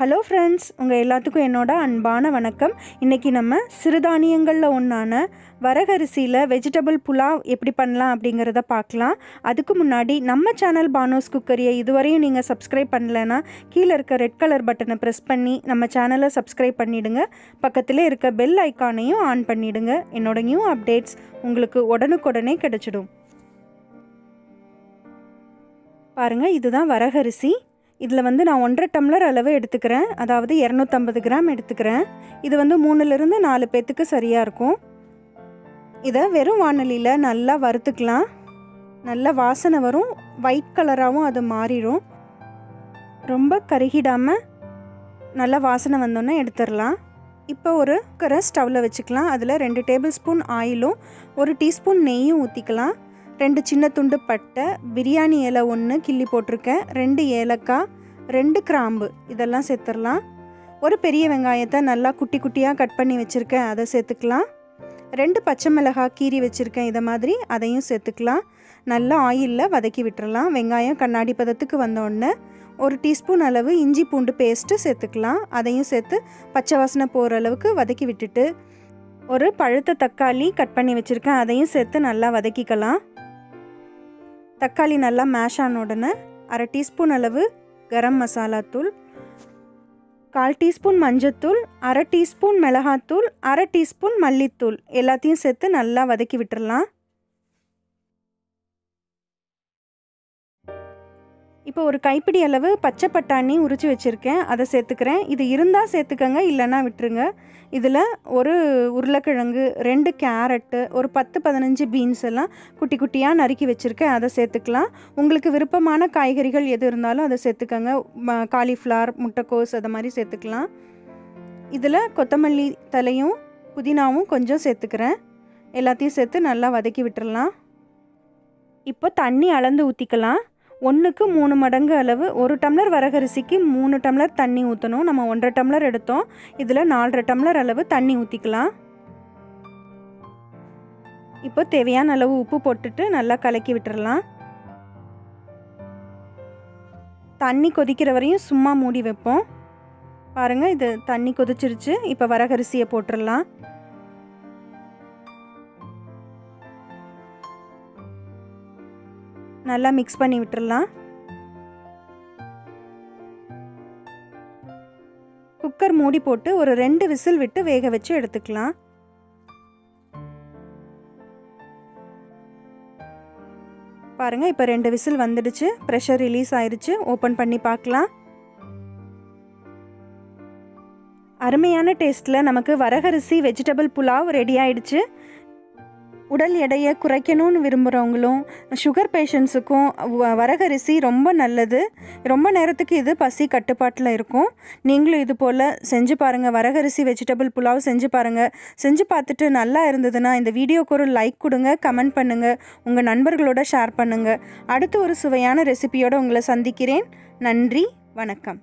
Hello friends உங்கள் எல்லாத்துக்கும் என்னோட அன்பான வணக்கம். இன்றைக்கி நம்ம சிறுதானியங்களில் ஒன்றான வரகரிசியில் வெஜிடபிள் புலாவ் எப்படி பண்ணலாம் அப்படிங்கிறத பார்க்கலாம். அதுக்கு முன்னாடி நம்ம சேனல் பானோஸ் குக்கரியை இதுவரையும் நீங்கள் சப்ஸ்கிரைப் பண்ணலைன்னா கீழே இருக்க ரெட் கலர் பட்டனை ப்ரெஸ் பண்ணி நம்ம சேனலை சப்ஸ்கிரைப் பண்ணிவிடுங்க பக்கத்தில் இருக்க பெல் ஐக்கானையும் ஆன் பண்ணிவிடுங்க என்னோட நியூ அப்டேட்ஸ் உங்களுக்கு உடனுக்குடனே கிடச்சிடும். பாருங்கள் இதுதான் வரகரிசி. இதில் வந்து நான் ஒன்றரை டம்ளர் அளவு எடுத்துக்கிறேன். அதாவது இரநூத்தம்பது கிராம் எடுத்துக்கிறேன். இது வந்து மூணுலேருந்து நாலு பேத்துக்கு சரியாக இருக்கும். இதை வெறும் வானொலியில் நல்லா வறுத்துக்கலாம். நல்ல வாசனை வரும். ஒயிட் கலராகவும் அது மாறிடும். ரொம்ப கருகிடாமல் நல்லா வாசனை வந்தோன்னே எடுத்துடலாம். இப்போ ஒரு குக்கரை ஸ்டவ்வில் வச்சுக்கலாம். அதில் ரெண்டு டேபிள் ஸ்பூன் ஆயிலும் ஒரு டீஸ்பூன் நெய்யும் ஊற்றிக்கலாம் ரெண்டு சின்ன துண்டு பட்டை பிரியாணி இலை ஒன்று கிள்ளி போட்டிருக்கேன் ரெண்டு ஏலக்காய் ரெண்டு கிராம்பு. இதெல்லாம் சேர்த்துடலாம். ஒரு பெரிய வெங்காயத்தை நல்லா குட்டி குட்டியாக கட் பண்ணி வச்சுருக்கேன் அதை சேர்த்துக்கலாம். ரெண்டு பச்சை மிளகாய் கீரி வச்சுருக்கேன் இதை மாதிரி அதையும் சேர்த்துக்கலாம். நல்லா ஆயிலில் வதக்கி விட்டுறலாம் வெங்காயம் கண்ணாடி பதத்துக்கு வந்தோடனே ஒரு டீஸ்பூன் அளவு இஞ்சி பூண்டு பேஸ்ட்டு சேர்த்துக்கலாம். அதையும் சேர்த்து பச்சை வாசனை போகிற அளவுக்கு வதக்கி விட்டுட்டு ஒரு பழுத்த தக்காளி கட் பண்ணி வச்சுருக்கேன் அதையும் சேர்த்து நல்லா வதக்கிக்கலாம். தக்காளி நல்லா மேஷ் ஆன உடனே அரை டீஸ்பூன் அளவு கரம் மசாலா தூள் கால் டீஸ்பூன் மஞ்சத்தூள் அரை டீஸ்பூன் மிளகாத்தூள் அரை டீஸ்பூன் மல்லித்தூள் எல்லாத்தையும் சேர்த்து நல்லா வதக்கி விட்டுடலாம் இப்போ ஒரு கைப்பிடி அளவு பச்சை பட்டாணி உரித்து வச்சுருக்கேன். அதை சேர்த்துக்கிறேன். இது இருந்தால் சேர்த்துக்கங்க இல்லைன்னா விட்டுருங்க. இதில் ஒரு உருளைக்கிழங்கு ரெண்டு கேரட்டு ஒரு பத்து பதினஞ்சு பீன்ஸ் எல்லாம் குட்டி குட்டியாக நறுக்கி வச்சுருக்கேன். அதை சேர்த்துக்கலாம். உங்களுக்கு விருப்பமான காய்கறிகள் எது இருந்தாலும் அதை சேர்த்துக்கங்க. காலிஃப்ளவர் முட்டைக்கோஸ் அதை மாதிரி சேர்த்துக்கலாம். இதில் கொத்தமல்லி தலையும் புதினாவும் கொஞ்சம் சேர்த்துக்கிறேன். எல்லாத்தையும் சேர்த்து நல்லா வதக்கி விட்டுறலாம். இப்போ தண்ணி அளந்து ஊற்றிக்கலாம் ஒன்றுக்கு மூணு மடங்கு அளவு ஒரு டம்ளர் வரகரிசிக்கு மூணு டம்ளர் தண்ணி ஊற்றணும் நம்ம ஒன்றரை டம்ளர் எடுத்தோம். இதில் நாலரை டம்ளர் அளவு தண்ணி ஊற்றிக்கலாம் இப்போ தேவையான அளவு உப்பு போட்டுட்டு நல்லா கலக்கி விட்டுடலாம் தண்ணி கொதிக்கிற வரையும் சும்மா மூடி வைப்போம். பாருங்கள் இது தண்ணி கொதிச்சிருச்சு. இப்போ வரகரிசியை போட்டுடலாம் நல்லா மிக்ஸ் பண்ணி விட்டுடலாம் குக்கர் மூடி போட்டு ஒரு ரெண்டு விசில் விட்டு வேக வச்சு எடுத்துக்கலாம். பாருங்கள் இப்போ ரெண்டு விசில் வந்துடுச்சு. ப்ரெஷர் ரிலீஸ் ஆயிடுச்சு ஓப்பன் பண்ணி பார்க்கலாம். அருமையான டேஸ்ட்டில் நமக்கு வரகரிசி வெஜிடபிள் புலாவ் ரெடி ஆயிடுச்சு. உடல் எடையை குறைக்கணும்னு விரும்புகிறவங்களும் சுகர் பேஷண்ட்ஸுக்கும் வரகரிசி ரொம்ப நல்லது. ரொம்ப நேரத்துக்கு இது பசி கட்டுப்பாட்டில் இருக்கும். நீங்களும் இது போல் செஞ்சு பாருங்கள் வரகரிசி வெஜிடபிள் புலாவ் செஞ்சு பாருங்கள் செஞ்சு பார்த்துட்டு நல்லா இருந்ததுன்னா இந்த வீடியோக்கு ஒரு லைக் கொடுங்க கமெண்ட் பண்ணுங்கள் உங்கள் நண்பர்களோட ஷேர் பண்ணுங்கள் அடுத்து ஒரு சுவையான ரெசிபியோடு உங்களை சந்திக்கிறேன். நன்றி வணக்கம்.